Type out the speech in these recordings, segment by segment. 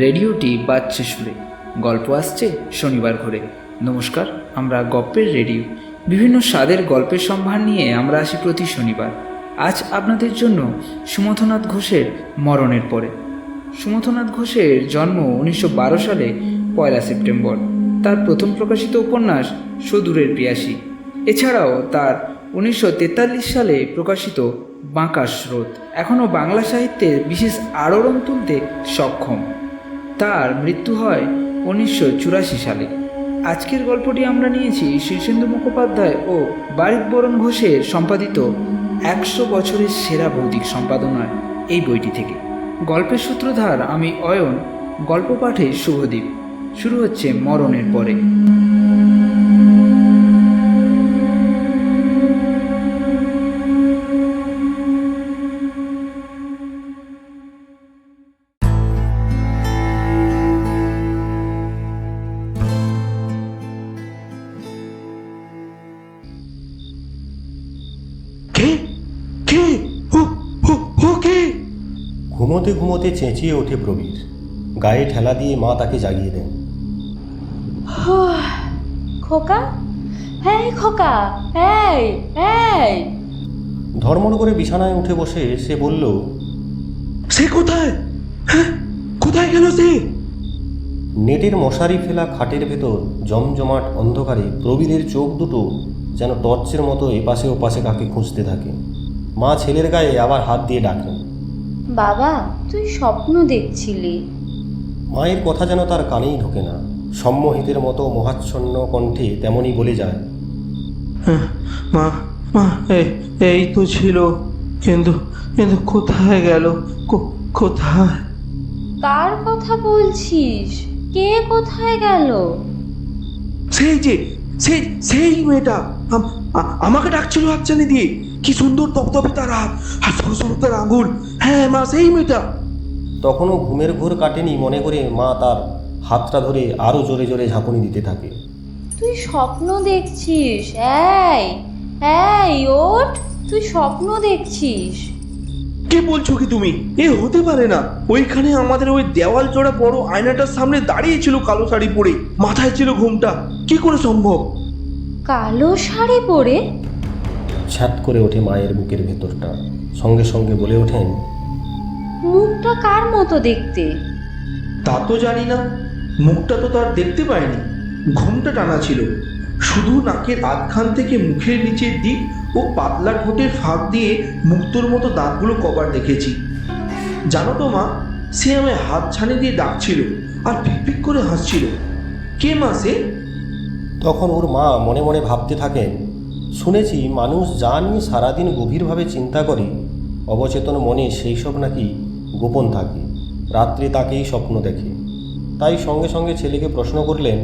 রেডিওটি বাজছে সুরে। গল্প আসছে শনিবার ঘরে নমস্কার, আমরা গপ্পের রেডিও। বিভিন্ন স্বাদের গল্পের সম্ভার নিয়ে আমরা আসি প্রতি শনিবার। আজ আপনাদের জন্য সুমথনাথ ঘোষের মরণের পরে। সুমথনাথ ঘোষের জন্ম উনিশশো বারো সালে, পয়লা সেপ্টেম্বর। তার প্রথম প্রকাশিত উপন্যাস সদূরের পিয়াসী। এছাড়াও তার উনিশশো তেতাল্লিশ সালে প্রকাশিত বাঁকা স্রোত। এখনও বাংলা সাহিত্যের বিশেষ আলোড়ন তুলতে সক্ষম। তার মৃত্যু হয় উনিশশো চুরাশি সালে। আজকের গল্পটি আমরা নিয়েছি শীর্ষেন্দু মুখোপাধ্যায় ও বারিক বরণ ঘোষের সম্পাদিত একশো বছরের সেরা ভৌতিক সম্পাদনার এই বইটি থেকে। গল্পের সূত্রধার আমি অয়ন গল্প পাঠে শুভদীপ। শুরু হচ্ছে মরণের পরে। ঘুমোতে চেঁচিয়ে ওঠে প্রবীর। গায়ে ঠেলা দিয়ে মা তাকে জাগিয়ে দেন। খোকা? এই খোকা এই এই। করে বিছানায় উঠে বসে সে বলল সে কোথায়? হ্যাঁ কোথায় গেল সে? নেটের মশারি ফেলা খাটের ভেতর জমজমাট অন্ধকারে প্রবীরের চোখ দুটো যেন টর্চের মতো এপাশে ওপাশে কাকে খুঁজতে থাকে। মা ছেলের গায়ে আবার হাত দিয়ে ডাকেন। বাবা তুই স্বপ্ন দেখছিলি। মায়ের কথা যেন তার কানেই ঢোকে না। সম্মোহিতের মতো মোহাচ্ছন্ন কণ্ঠে তেমনই বলে যায় হ্যাঁ, মা মা এই এই তো ছিল। কিন্তু কিন্তু কোথায় গেল? কো- কোথায়? কার কথা বলছিস? কে কোথায় গেল? সেই যে সেই সেই মেয়েটা। আমাকে ডাকছিল হাতছানি দিয়ে। কি সুন্দর তপতপে তার। হাত আর সরু সরু তার আঙুল। হ্যাঁ মা সেই মেয়েটা। তখনও ঘুমের ঘোর কাটেনি মনে করে মা তার হাতটা ধরে আরও জোরে জোরে ঝাঁকুনি দিতে থাকে। তুই স্বপ্ন দেখছিস? এই এই ওঠ তুই স্বপ্ন দেখছিস। কে বলছো কি তুমি? এ হতে পারে না। ওইখানে আমাদের ওই দেওয়াল জোড়া বড় আয়নাটার সামনে দাঁড়িয়ে ছিল কালো শাড়ি পরে। মাথায় ছিল ঘুমটা। কি করে সম্ভব? কালো শাড়ি পরে? ছ্যাত করে ওঠে মায়ের বুকের ভেতরটা। সঙ্গে সঙ্গে বলে ওঠেন মুখটা কার মতো দেখতে? তা তো জানি না। মুখটা তো তার দেখতে পায়নি ঘুমটা টানা ছিল। শুধু নাকের আধখান থেকে মুখের নিচের দিক ও পাতলা ঠোঁটের ফাঁক দিয়ে মুক্তোর মতো দাঁতগুলো কবার দেখেছি। জানো তো মা সে আমায় হাত ছানি দিয়ে ডাকছিল আর ফিকফিক করে হাসছিল। কে মা সে? তখন ওর মা মনে মনে ভাবতে থাকেন শুনেছি মানুষ যা নিয়ে সারাদিন গভীরভাবে চিন্তা করে। অবচেতন মনে সেই সব নাকি গোপন থাকে। রাত্রে তাকেই স্বপ্ন দেখে। তাই সঙ্গে সঙ্গে ছেলেকে প্রশ্ন করলেন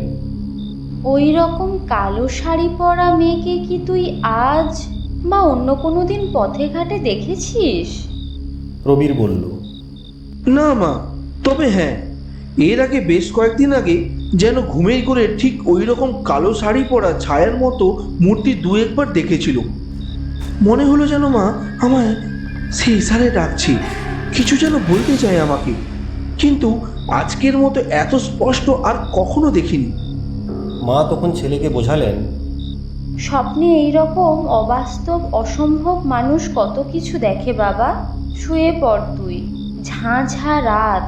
ওই রকম কালো শাড়ি পরা মেয়েকে কি তুই আজ বা অন্য কোনো দিন পথে ঘাটে দেখেছিস? প্রবীর বলল না মা তবে হ্যাঁ। এর আগে বেশ কয়েকদিন আগে যেন ঘুমের করে ঠিক ওই রকম কালো শাড়ি পরা ছায়ার মতো মূর্তি দু একবার দেখেছিল। মনে হলো যেন মা আমায় সেই ইশারে ডাকছে কিছু যেন বলতে চায় আমাকে। কিন্তু আজকের মতো এত স্পষ্ট আর কখনো দেখিনি। মা তখন ছেলেকে বোঝালেন স্বপ্নে এইরকম অবাস্তব অসম্ভব মানুষ কত কিছু দেখে বাবা? শুয়ে পড় তুই ঝাঁ ঝাঁ রাত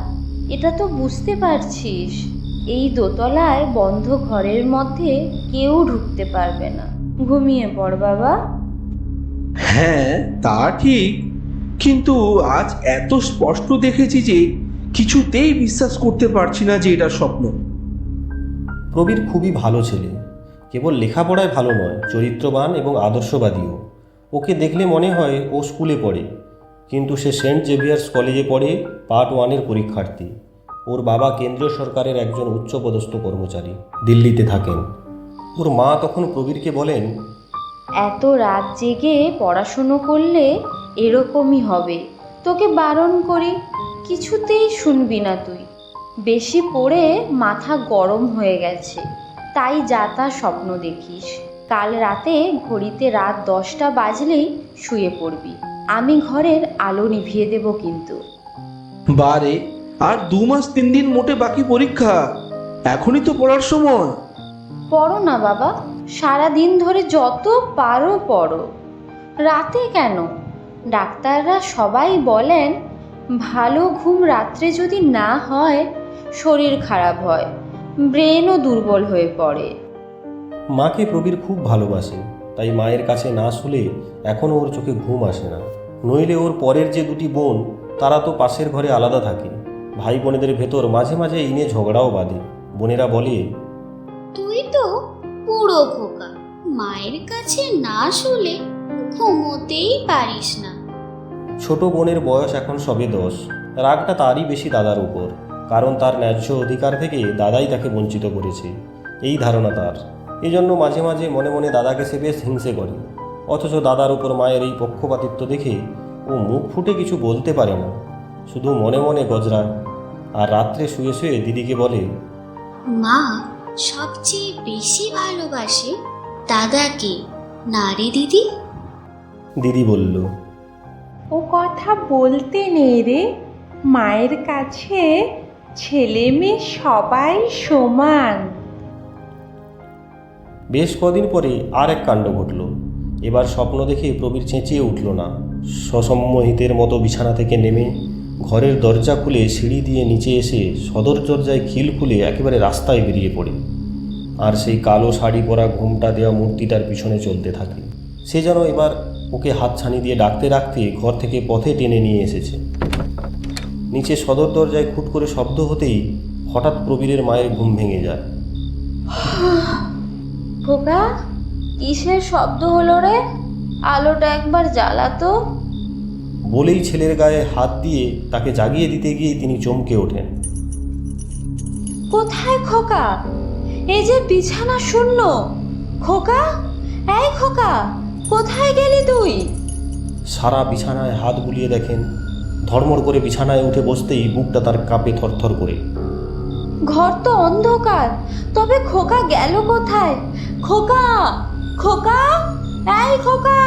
এটা তো বুঝতে পারছিস। এই দোতলায় বন্ধ ঘরের মধ্যে কেউ ঢুকতে পারবে না। ঘুমিয়ে পড় বাবা। হ্যাঁ তা ঠিক। কিন্তু আজ এত স্পষ্ট দেখেছি যে কিছুতেই বিশ্বাস করতে পারছি না যে এটা স্বপ্ন। প্রবীর খুবই ভালো ছেলে। কেবল লেখাপড়ায় ভালো নয় চরিত্রবান এবং আদর্শবাদীও। ওকে দেখলে মনে হয় ও স্কুলে পড়ে। কিন্তু সে সেন্ট জেভিয়ার্স কলেজে পড়ে পার্ট ওয়ানের পরীক্ষার্থী। ওর বাবা কেন্দ্রীয় সরকারের একজন উচ্চপদস্থ কর্মচারী দিল্লিতে থাকেন। ওর মা তখন প্রবীরকে বলেন এত রাত জেগে পড়াশুনো করলে এরকমই হবে। তোকে বারণ করি কিছুতেই শুনবি না তুই। বেশি পড়ে মাথা গরম হয়ে গেছে। তাই যা তা স্বপ্ন দেখিস। কাল রাতে ঘড়িতে রাত দশটা বাজলেই শুয়ে পড়বি। আমি ঘরের আলো নিভিয়ে দেব কিন্তু। বারে আর দু মাস তিন দিন মোটে বাকি পরীক্ষা। এখনই তো পড়ার সময়। পড়ো না বাবা সারা দিন ধরে যত পারো পড়ো। রাতে কেন? ডাক্তাররা সবাই বলেন ভালো ঘুম রাত্রে যদি না হয় শরীর খারাপ হয় ব্রেনও দুর্বল হয়ে পড়ে। মাকে প্রবীর খুব ভালোবাসে তাই মায়ের কাছে না শুলে এখনও ওর চোখে ঘুম আসে না। নইলে ওর পরের যে দুটি বোন তারা তো পাশের ঘরে আলাদা থাকে। ভাই বোনেদের ভেতর মাঝে মাঝে ইনে ঝগড়াও বাঁধে। বোনেরা বলে তুই তো পুরো খোকা। মায়ের কাছে না শুলে ঘুমোতেই পারিস না। ছোট বোনের বয়স এখন সবে দশ। রাগটা তারই বেশি দাদার উপর কারণ তার ন্যায্য অধিকার থেকে দাদাই তাকে বঞ্চিত করেছে। এই ধারণা তার। এজন্য মাঝে মাঝে মনে মনে দাদাকে সে বেশ হিংসে করে। অথচ দাদার উপর মায়ের এই পক্ষপাতিত্ব দেখে ও মুখ ফুটে কিছু বলতে পারে না। শুধু মনে মনে গজরায় আর রাত্রে শুয়ে শুয়ে দিদিকে বলে মা সবচেয়ে বেশি ভালোবাসে দাদাকে না রে দিদি? দিদি বলল ও কথা বলতে নেই রে। মায়ের কাছে ছেলে মেয়ে সবাই সমান। বেশ কদিন পরে আর এক কাণ্ড ঘটল। এবার স্বপ্ন দেখে প্রবীর চেঁচিয়ে উঠল না। সসম্মহিতের মতো বিছানা থেকে নেমে ঘরের দরজা খুলে সিঁড়ি দিয়ে নিচে এসে সদর দরজায় খিল খুলে একেবারে রাস্তায় বেরিয়ে পড়ে। আর সেই কালো শাড়ি পরা ঘুমটা দেওয়া মূর্তিটার পিছনে চলতে থাকে। সে যেন এবার ওকে হাত ছানি দিয়ে ডাকতে ডাকতে ঘর থেকে পথে টেনে নিয়ে এসেছে। নিচে সদর দরজায় খুট করে শব্দ হতেই হঠাৎ প্রবীরের মায়ের ঘুম ভেঙে যায়। খোকা, কিসের শব্দ হলো রে? আলোটা একবার জ্বালাতো বলেই ছেলের গায়ে হাত দিয়ে তাকে জাগিয়ে দিতে গিয়ে তিনি চমকে ওঠেন। কোথায় খোকা? এই যে বিছানা শূন্য। খোকা? এই খোকা কোথায় গেলি তুই? সারা বিছানায় হাত বুলিয়ে দেখেন ধর্মড় করে বিছানায় উঠে বসতেই বুকটা তার কাঁপে থরথর করে। ঘর তো অন্ধকার তবে খোকা গেল কোথায়? খোকা খোকা এই খোকা!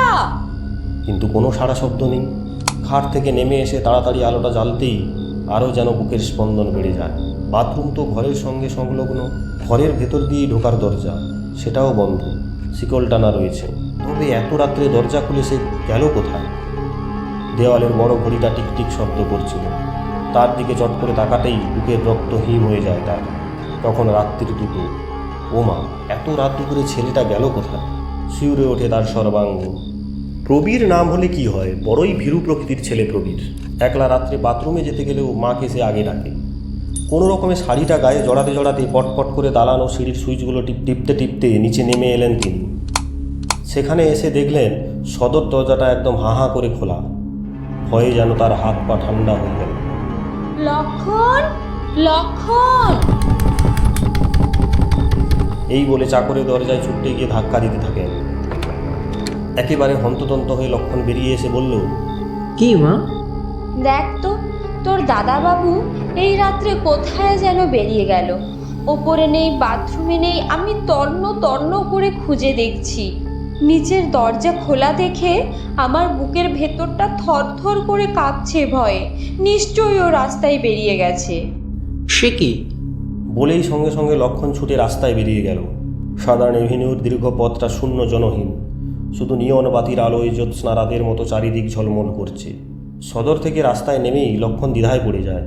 কিন্তু কোনো সারা শব্দ নেই। খাট থেকে নেমে এসে তাড়াতাড়ি আলোটা জ্বালতেই আরও যেন বুকের স্পন্দন বেড়ে যায়। বাথরুম তো ঘরের সঙ্গে সংলগ্ন, ঘরের ভেতর দিয়েই ঢোকার দরজা, সেটাও বন্ধ, শিকল টানা রয়েছে। তবে এত রাত্রে দরজা খুলে সে গেল কোথায়? দেওয়ালের বড় ঘড়িটা টিকটিক শব্দ করছিল। তার দিকে চট করে তাকাতেই বুকের রক্ত হিম হয়ে যায় তার। তখন রাত্রির দুটো। ও মা এত রাত দুপুরে ছেলেটা গেল কোথায়? শিউরে ওঠে তার সর্বাঙ্গ। প্রবীর নাম হলে কি হয়? বড়ই ভীরু প্রকৃতির ছেলে প্রবীর। একলা রাত্রে বাথরুমে যেতে গেলেও মাকে সে আগে ডাকে। কোনো রকমে শাড়িটা গায়ে জড়াতে জড়াতে পটপট করে দালান সিঁড়ির সুইচগুলো টিপ টিপতে টিপতে নিচে নেমে এলেন তিনি। সেখানে এসে দেখলেন সদর দরজাটা একদম হাঁ হাঁ করে খোলা। ভয়ে যেন তার হাত পা ঠান্ডা হয়ে গেল। লক্ষণ লক্ষণ! এই বলে চাকরের দরজায় ছুটতে গিয়ে ধাক্কা দিতে থাকেন। একেবারে হন্ততন্ত হয়ে লক্ষণ বেরিয়ে এসে বলল কি মা? দেখ তো তোর দাদাবাবু এই রাত্রে কোথায় যেন বেরিয়ে গেল। ওপরে নেই বাথরুমে নেই আমি তন্ন তন্ন করে খুঁজে দেখছি। নিচের দরজা খোলা দেখে আমার বুকের ভেতরটা থরথর করে কাঁপছে ভয়ে। নিশ্চয়ই ও রাস্তায় বেরিয়ে গেছে। সে কি? বলেই সঙ্গে সঙ্গে লক্ষণ ছুটে রাস্তায় বেরিয়ে গেল। সাধারণ এভিনিউর দীর্ঘ পথটা শূন্য জনহীন। শুধু নিয়ন বাতির আলোয় জ্যোৎস্না রাতের মতো চারিদিক ঝলমল করছে। সদর থেকে রাস্তায় নেমেই লক্ষণ দ্বিধায় পড়ে যায়।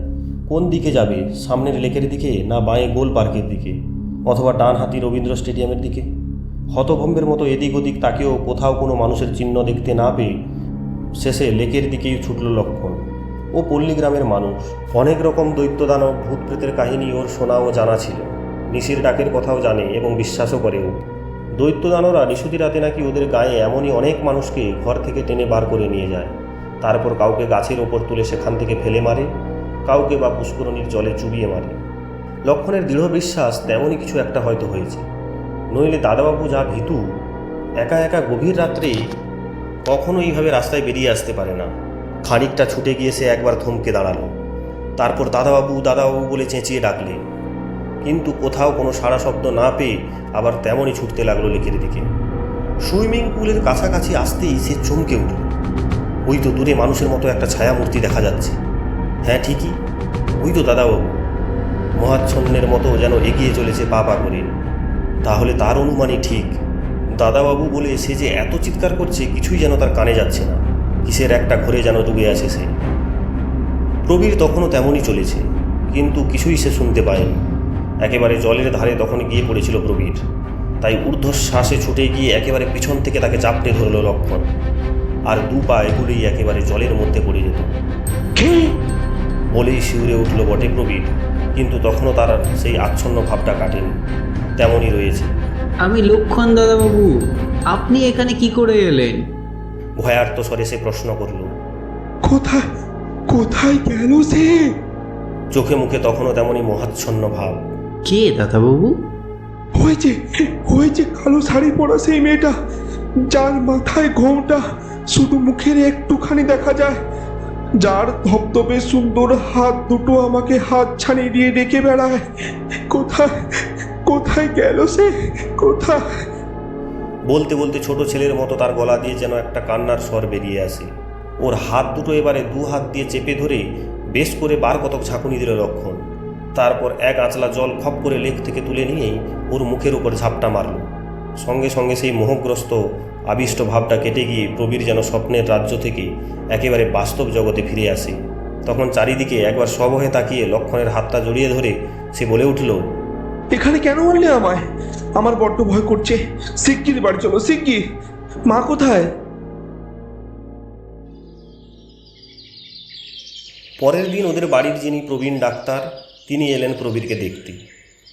কোন দিকে যাবে? সামনের লেকের দিকে না বাঁয়ে গোল পার্কের দিকে? অথবা ডান হাতি রবীন্দ্র স্টেডিয়ামের দিকে? হতভম্বের মতো এদিক ওদিক তাকেও কোথাও কোনো মানুষের চিহ্ন দেখতে না পেয়ে শেষে লেকের দিকেই ছুটল লক্ষণ। ও পল্লীগ্রামের মানুষ। অনেক রকম দৈত্যদানব ভূত প্রেতের কাহিনী ওর শোনা ও জানা ছিল। নিশির ডাকের কথাও জানে এবং বিশ্বাসও করে ও। দৈত্যদানরা নিশুতি রাতে নাকি ওদের গায়ে এমনই অনেক মানুষকে ঘর থেকে টেনে বার করে নিয়ে যায়। তারপর কাউকে গাছের ওপর তুলে সেখান থেকে ফেলে মারে, কাউকে বা পুষ্করণীর জলে চুবিয়ে মারে। লক্ষণের দৃঢ় বিশ্বাস তেমনই কিছু একটা হয়তো হয়েছে। নইলে দাদাবাবু যা ভীতু, একা একা গভীর রাত্রে কখনো এইভাবে রাস্তায় বেরিয়ে আসতে পারে না। খানিকটা ছুটে গিয়ে সে একবার থমকে দাঁড়াল। তারপর দাদাবাবু দাদাবাবু বলে চেঁচিয়ে ডাকলে কিন্তু কোথাও কোনো সাড়া শব্দ না পেয়ে আবার তেমনই ছুটতে লাগল লেকের দিকে। সুইমিং পুলের কাছাকাছি আসতেই সে চমকে উঠল। ওই তো দূরে মানুষের মতো একটা ছায়া মূর্তি দেখা যাচ্ছে। হ্যাঁ ঠিকই। ওই তো দাদাবাবু। মহাচ্ছন্নের মতো যেন এগিয়ে চলেছে পা পা করে। তাহলে তার অনুমানই ঠিক। দাদাবাবু বলে সে যে এত চিৎকার করছে, কিছুই যেন তার কানে যাচ্ছে না। কিসের একটা ঘরে যেন ডুবে আছে সে। প্রবীর তখনও তেমনই চলেছে, কিন্তু কিছুই সে শুনতে পায়নি। একেবারে জলের ধারে তখন গিয়ে পড়েছিল প্রবীর। তাই ঊর্ধ্বশ্বাসে ছুটে গিয়ে একেবারে পিছন থেকে তাকে চাপড়ে ধরল লক্ষণ। আর দু পা এগুলোই একেবারে জলের মধ্যে পড়ে যেত। বলেই শিউরে উঠল বটে প্রবীর কিন্তু তখনও তার সেই আচ্ছন্ন ভাবটা কাটেনি। তেমনই রয়েছে। আমি লক্ষণ দাদাবাবু আপনি এখানে কি করে এলেন? ভয়ার্ত স্বরে সে প্রশ্ন করল। কোথায় কোথায় গেল সে? চোখে মুখে তখনও তেমনই মহাচ্ছন্ন ভাব। কে দাদাবাবু? হয়েছে হয়েছে কালো শাড়ি পরা সেই মেয়েটা যার মাথায় ঘোমটা শুধু মুখের একটুখানি দেখা যায়। যার ধবধবে সুন্দর হাত দুটো আমাকে হাত ছাড়িয়ে দিয়ে ডেকে বেড়ায়। কোথায় কোথায় গেল সে? কোথায়? বলতে বলতে ছোট ছেলের মতো তার গলা দিয়ে যেন একটা কান্নার স্বর বেরিয়ে আসে। ওর হাত দুটো এবারে দু হাত দিয়ে চেপে ধরে বেশ করে বার কতক ঝাঁকুনি দিল লক্ষণ তারপর এক আঁচলা জল খপ করে লেক থেকে তুলে নিয়েই ওর মুখের উপর ঝাপটা মারল। সঙ্গে সঙ্গে সেই মোহগ্রস্ত আবিষ্ট ভাবটা কেটে গিয়ে প্রবীর যেন স্বপ্নের রাজ্য থেকে একেবারে বাস্তব জগতে ফিরে আসে। তখন চারিদিকে একবার সবহে তাকিয়ে লক্ষণের হাতটা জড়িয়ে ধরে সে বলে উঠল এখানে কেন আনলে আমায়? আমার বড্ড ভয় করছে। শিগগির বাড়ি চলো শিগগির। মা কোথায়? পরের দিন ওদের বাড়ির যিনি প্রবীণ ডাক্তার তিনি এলেন প্রবীরকে দেখতে।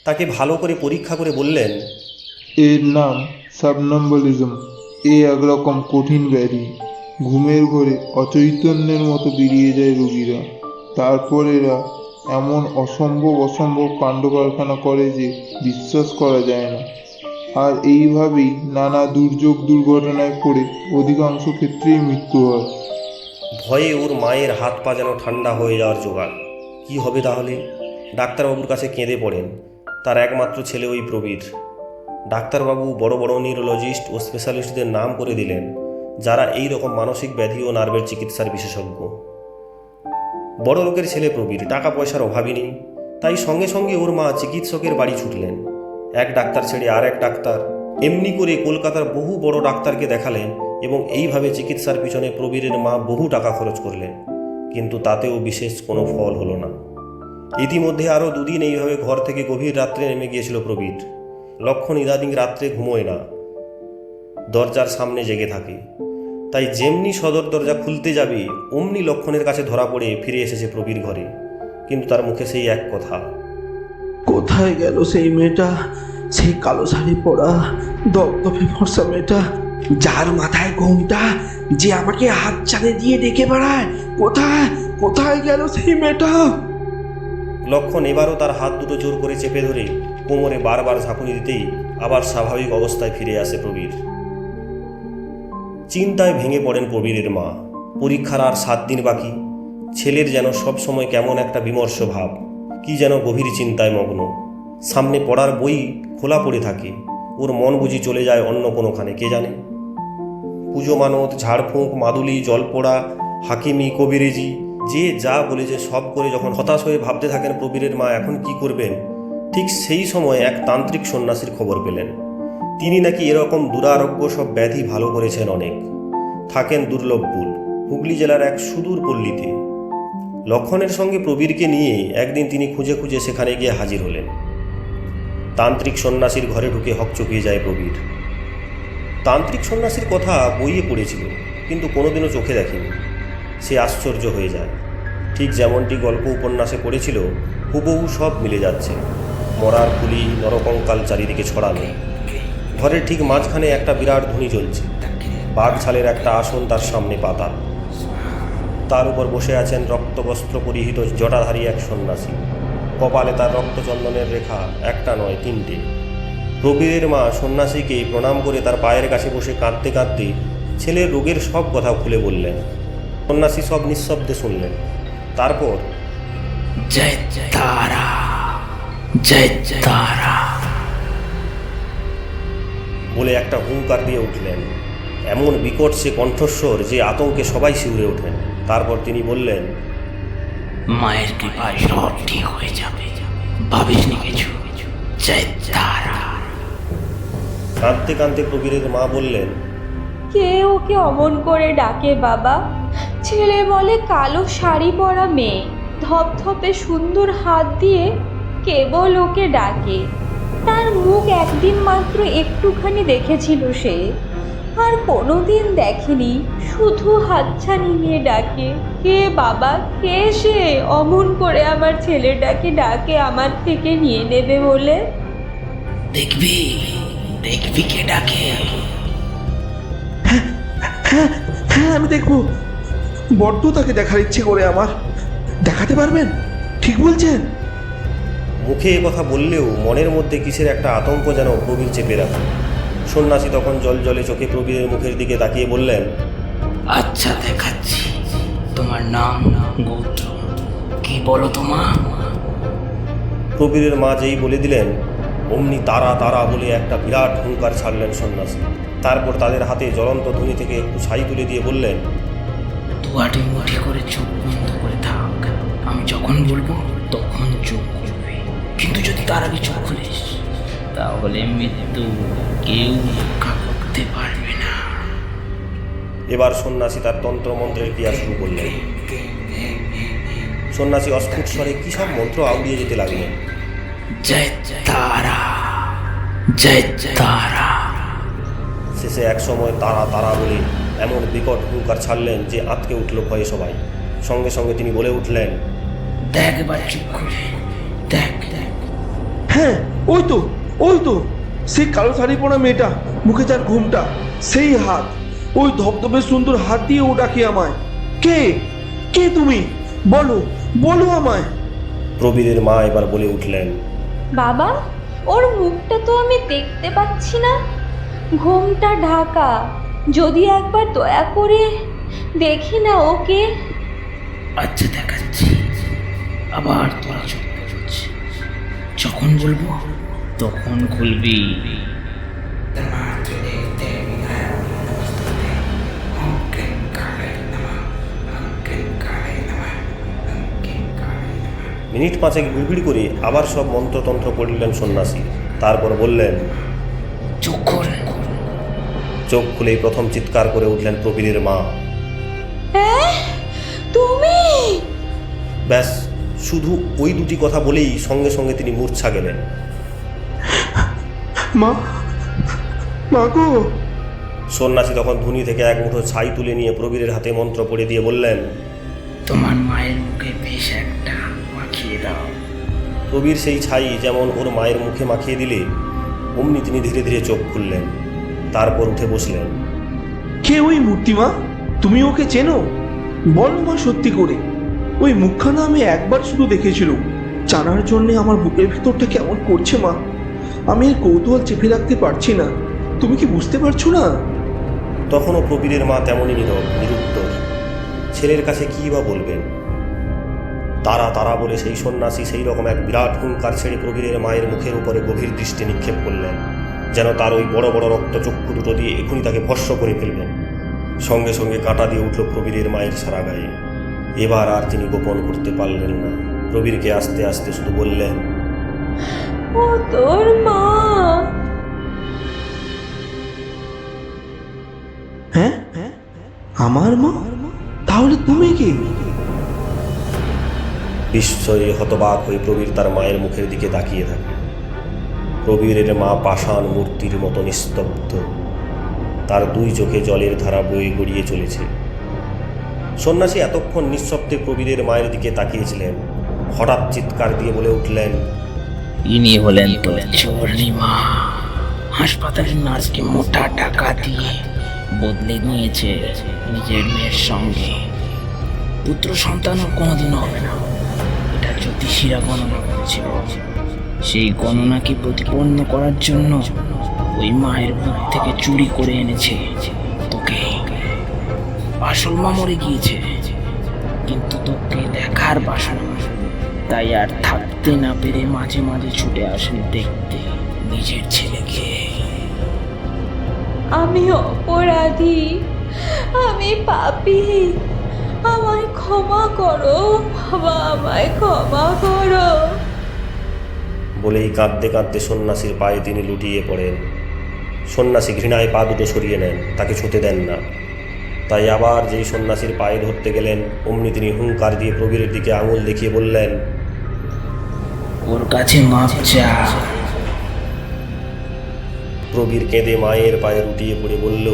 তাকে ভালো করে পরীক্ষা করে বললেন এর নাম সাবনাম্বলিজম। এ একরকম কঠিন ব্যাধি। ঘুমের ঘরে অচৈতন্যের মতো বেরিয়ে যায় রোগীরা। তারপর এরা এমন অসম্ভব অসম্ভব কাণ্ড কারখানা করে যে বিশ্বাস করা যায় না। আর এইভাবেই নানা দুর্যোগ দুর্ঘটনায় পড়ে অধিকাংশ ক্ষেত্রেই মৃত্যু হয়। ভয়ে ওর মায়ের হাত পা যেন ঠান্ডা হয়ে যাওয়ার জোগাড়। কি হবে তাহলে? ডাক্তারবাবুর কাছে কেঁদে পড়েন। তার একমাত্র ছেলে ওই প্রবীর। ডাক্তারবাবু বড় বড় নিউরোলজিস্ট ও স্পেশালিস্টদের নাম করে দিলেন, যারা এই রকম মানসিক ব্যাধি ও নার্ভের চিকিৎসার বিশেষজ্ঞ। বড় লোকের ছেলে প্রবীর, টাকা পয়সার অভাবই নেই, তাই সঙ্গে সঙ্গে ওর মা চিকিৎসকের বাড়ি ছুটলেন। এক ডাক্তার ছেড়ে আর এক ডাক্তার। এমনি করে কলকাতার বহু বড় ডাক্তারকে দেখালেন এবং এইভাবে চিকিৎসার পিছনে প্রবীরের মা বহু টাকা খরচ করলেন। কিন্তু তাতেও বিশেষ কোনো ফল হলো না। ইতিমধ্যে আরও দুদিন এইভাবে ঘর থেকে গভীর রাত্রে নেমে গিয়েছিল প্রবীর। লক্ষণ ইদানিং রাত্রে ঘুমোয় না। দরজার সামনে জেগে থাকে। তাই যেমনি সদর দরজা খুলতে যাবে, অমনি লক্ষণের কাছে ধরা পড়ে ফিরে এসেছে প্রবীর ঘরে। কিন্তু তার মুখে সেই এক কথা। কোথায় গেল সেই মেয়েটা? সেই কালো শাড়ি পরা, দপদপে ফর্সা মেয়েটা? যার মাথায় ঘোমটা, যে আমাকে হাত চালে দিয়ে ডেকে বেড়ায়, কোথায়? কোথায় গেল সেই মেয়েটা? লক্ষণ এবারও তার হাত দুটো জোর করে চেপে ধরে কোমরে বারবার ঝাঁকুনি দিতেই আবার স্বাভাবিক অবস্থায় ফিরে আসে প্রবীর। চিন্তায় ভেঙে পড়েন প্রবীরের মা। পরীক্ষার আর সাত দিন বাকি। ছেলের যেন সব সময় কেমন একটা বিমর্ষ ভাব। কি যেন গভীর চিন্তায় মগ্ন। সামনে পড়ার বই খোলা পড়ে থাকে। ওর মন বুঝি চলে যায় অন্য কোনোখানে, কে জানে? পুজো মানত, ঝাড়ফুঁক, মাদুলি, জলপোড়া, হাকিমি, কবিরেজি যে যা বলেছে সব করে যখন হতাশ হয়ে ভাবতে থাকেন প্রবীরের মা, এখন কি করবেন? ঠিক সেই সময় এক তান্ত্রিক সন্ন্যাসীর খবর পেলেন। তিনি নাকি এরকম দুরারোগ্য সব ব্যাধি ভালো করেছেন অনেক। থাকেন দুর্লভপুর হুগলি জেলার এক সুদূর পল্লীতে। লক্ষণের সঙ্গে প্রবীরকে নিয়ে একদিন তিনি খুঁজে খুঁজে সেখানে গিয়ে হাজির হলেন। তান্ত্রিক সন্ন্যাসীর ঘরে ঢুকে হকচকিয়ে যায় প্রবীর। তান্ত্রিক সন্ন্যাসীর কথা বইয়ে পড়েছিল, কিন্তু কোনোদিনও চোখে দেখেনি। সে আশ্চর্য হয়ে যায়। ঠিক যেমনটি গল্প উপন্যাসে পড়েছিল, হুবহু সব মিলে যাচ্ছে। মরার পুলি নরকঙ্কাল চারিদিকে ছড়ানো ঘরের ঠিক মাঝখানে একটা বিরাট ধ্বনি চলছে বাঘ ছালের একটা আসন তার সামনে পাতা। তার উপর বসে আছেন রক্তবস্ত্র পরিহিত জটাধারী এক সন্ন্যাসী। কপালে তার রক্তচন্দনের রেখা একটা নয়, তিনটে। প্রবীরের মা সন্ন্যাসীকে প্রণাম করে তার পায়ের কাছে বসে কাঁদতে কাঁদতে ছেলের রোগের সব কথা খুলে বললেন। সন্ন্যাসী সব নিঃশব্দে শুনলেন। তারপর জয় তারা জয় তারা। বলে একটা হুঙ্কার দিয়ে উঠলেন। এমন বিকট সে কণ্ঠস্বর যে আতঙ্কে সবাই শিউরে ওঠেন। তারপর তিনি বললেন মায়ের কৃপায় সব ঠিক হয়ে যাবে। ভাবিস নি কিছু? জয় তারা। কাঁদতে কাঁদতে প্রবীরের মা বললেন কে ওকে অমন করে ডাকে বাবা? ছেলে বলে কালো শাড়ি পরা মেয়ে। ধপধপে সুন্দর হাত দিয়ে কেবল ওকে ডাকে। তার মুখ একদিন মাত্র একটুখানি দেখেছিল সে। আর কোনোদিন দেখেনি শুধু হাতছানি নিয়ে ডাকে। কে বাবা? কে সে? অমন করে আমার ছেলেটাকে ডাকে আমার থেকে নিয়ে নেবে বলে? দেখবি দেখবি কে ডাকে? হ্যাঁ হ্যাঁ আমি দেখব। বড্ড তাকে দেখার ইচ্ছে করে আমার। দেখাতে পারবেন? ঠিক বলছেন? মুখে এ কথা বললেও মনের মধ্যে কিসের একটা আতঙ্ক যেন প্রবীর চেপে রাখে। সন্ন্যাসী তখন জল জলে চোখে প্রবীরের মুখের দিকে তাকিয়ে বললেন আচ্ছা দেখাচ্ছি। তোমার নাম গোত্র কি বলো তোমার প্রবীরের মা যেই বলে দিলেন অমনি তারা তারা বলে একটা বিরাট হুঙ্কার ছাড়লেন সন্ন্যাসী। তারপর তাদের হাতে জ্বলন্ত ধুনি থেকে একটু ছাই তুলে দিয়ে বললেন দুয়াটি মুঠি করে চোখ বন্ধ করে থাক। আমি যখন বলব তখন চোখ খুলবে। কিন্তু যদি তার আগে চোখ খুলিস তাহলে মৃত্যু কেউ রক্ষা করতে পারবে না। এবার সন্ন্যাসী তার তন্ত্রমন্ত্রের ক্রিয়া শুরু করলেন। সন্ন্যাসী অস্ফুট স্বরে কি সব মন্ত্র আউড়িয়ে যেতে লাগলেন? জয় তারা জয় তারা। শেষে একসময় তারা তারা বলে এমন বিকট হুঙ্কার ছাড়লেন যে আঁতকে উঠল ভয়ে সবাই। সঙ্গে সঙ্গে তিনি বলে উঠলেন দেখ এবার চুপ করে দেখ দেখ। হ্যাঁ ওই তো ওই তো সেই কালো শাড়ি পরা মেয়েটা মুখে যার ঘুমটা সেই হাত ওই ধবধবে সুন্দর হাত দিয়ে ও ডাকে আমায়। কে? কে তুমি? বলো বলো আমায়। প্রবীরের মা এবার বলে উঠলেন বাবা ওর মুখটা তো আমি দেখতে পাচ্ছি না। ঘুমটা ঢাকা। যদি একবার দয়া করে দেখি না ওকে। আচ্ছা দেখাচ্ছি আবার তোরা চোখ যখন বলব তখন খুলবি। মিনিট পাঁচেক বিড়বিড় করে আবার সব মন্ত্রতন্ত্র পড়লেন সন্ন্যাসী। তারপর বললেন চোখ খোল চোখ খুলেই প্রথম চিৎকার করে উঠলেন প্রবীরের মা। হ্যাঁ? তুমি? ব্যাস শুধু ওই দুটি কথা বলেই সঙ্গে সঙ্গে তিনি মূর্ছা গেলেন। মা মা গো। সন্ন্যাসী তখন ধুনি থেকে এক মুঠো ছাই তুলে নিয়ে প্রবীরের হাতে মন্ত্র পড়ে দিয়ে বললেন তোমার মায়ের মুখে বেশ একটা মাখিয়ে দাও। প্রবীর সেই ছাই যেমন ওর মায়ের মুখে মাখিয়ে দিলে অমনি তিনি ধীরে ধীরে চোখ খুললেন। তারপর উঠে বসলেন। কে ওই মূর্তিমা? তুমি ওকে চেনো? বলো মা সত্যি করে। ওই মুখখানা আমি একবার শুধু দেখেছিলাম। জানার জন্যে আমার বুকের ভিতরটা কেমন করছে মা? আমি এর কৌতূহল চেপে রাখতে পারছি না। তুমি কি বুঝতে পারছ না? তখনও প্রবীরের মা তেমনই নীরব নিরুত্তর। ছেলের কাছে কী বা বলবেন? তারা তারা বলে সেই সন্ন্যাসী সেই রকম এক বিরাট হুঙ্কার ছেড়ে প্রবীরের মায়ের মুখের উপরে গভীর দৃষ্টি নিক্ষেপ করলেন। যেন তার ওই বড় বড় রক্তচক্ষু দুটো দিয়ে এখনই তাকে ভস্য করে ফেলবেন সঙ্গে সঙ্গে কাঁটা দিয়ে উঠল প্রবীরের মায়ের সারা গায়ে। এবার আর তিনি গোপন করতে পারলেন না। প্রবীরকে আস্তে আস্তে শুধু বললেন ও তোর মা! হ্যাঁ? আমার মা? তাহলে তুমি কি? বিস্ময়ে হতবাক হয়ে প্রবীর তার মায়ের মুখের দিকে তাকিয়ে থাকে। প্রবীরের মা পাষাণ মূর্তির মতো নিস্তব্ধ। তার দুই চোখে জলের ধারা বয়ে গড়িয়ে চলেছে। সন্ন্যাসী এতক্ষণ নিঃশব্দে প্রবীরের মায়ের দিকে তাকিয়েছিলেন। হঠাৎ চিৎকার দিয়ে বলে উঠলেন, ইনি হলেন মা হাসপাতালের নার্সকে মোটা টাকা দিয়ে বদলে নিয়েছে নিজের মেয়ের সঙ্গে। পুত্র সন্তান ওর কোনোদিন হবে না। এটা জ্যোতিষীরা গণনা করেছিল সেই গণনাকে প্রতিপন্ন করার জন্য ওই মায়ের বুক থেকে চুরি করে এনেছে। তোকে। আসল মা মরে গিয়েছে। কিন্তু তোকে দেখার বাসনা। তাই আর থাকতে না পেরে মাঝে মাঝে ছুটে আসেন দেখতে নিজের ছেলেকে। আমি অপরাধী। আমি পাপি। আমায় ক্ষমা করো। বাবা, আমায় ক্ষমা করো। বলেই কাঁদতে কাঁদতে সন্ন্যাসীর পায়ে তিনি লুটিয়ে পড়েন। সন্ন্যাসী ঘৃণায় পা দুটো সরিয়ে নেন তাকে ছুঁতে দেন না। তাই আবার যেই সন্ন্যাসীর পায়ে ধরতে গেলেন অমনি তিনি হুঙ্কার দিয়ে প্রবীরের দিকে আঙুল দেখিয়ে বললেন ওর কাছে মাপ চা। প্রবীর কেঁদে মায়ের পায়ে লুটিয়ে পড়ে বলল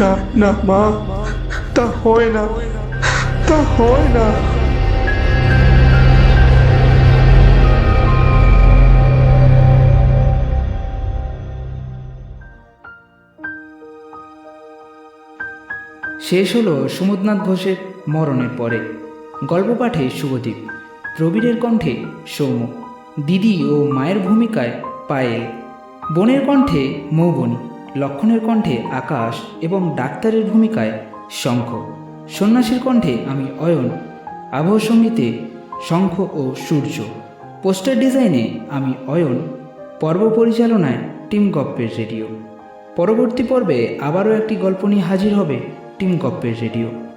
না না মা তা হয় না তা হয় না। শেষ হলো সুমদনাথ ঘোষের মরণের পরে। গল্প পাঠে শুভদীপ, প্রবীরের কণ্ঠে সৌম্য, দিদি ও মায়ের ভূমিকায় পায়েল। বোনের কণ্ঠে মৌবনী, লক্ষণের কণ্ঠে আকাশ এবং ডাক্তারের ভূমিকায় শঙ্খ। সন্ন্যাসীর কণ্ঠে আমি অয়ন, আবহ সঙ্গীতে শঙ্খ ও সূর্য। পোস্টার ডিজাইনে আমি অয়ন, পর্ব পরিচালনায় টিম গপ্পের রেডিও। পরবর্তী পর্বে আবারও একটি গল্প নিয়ে হাজির হবে টিম কপের রেডিও।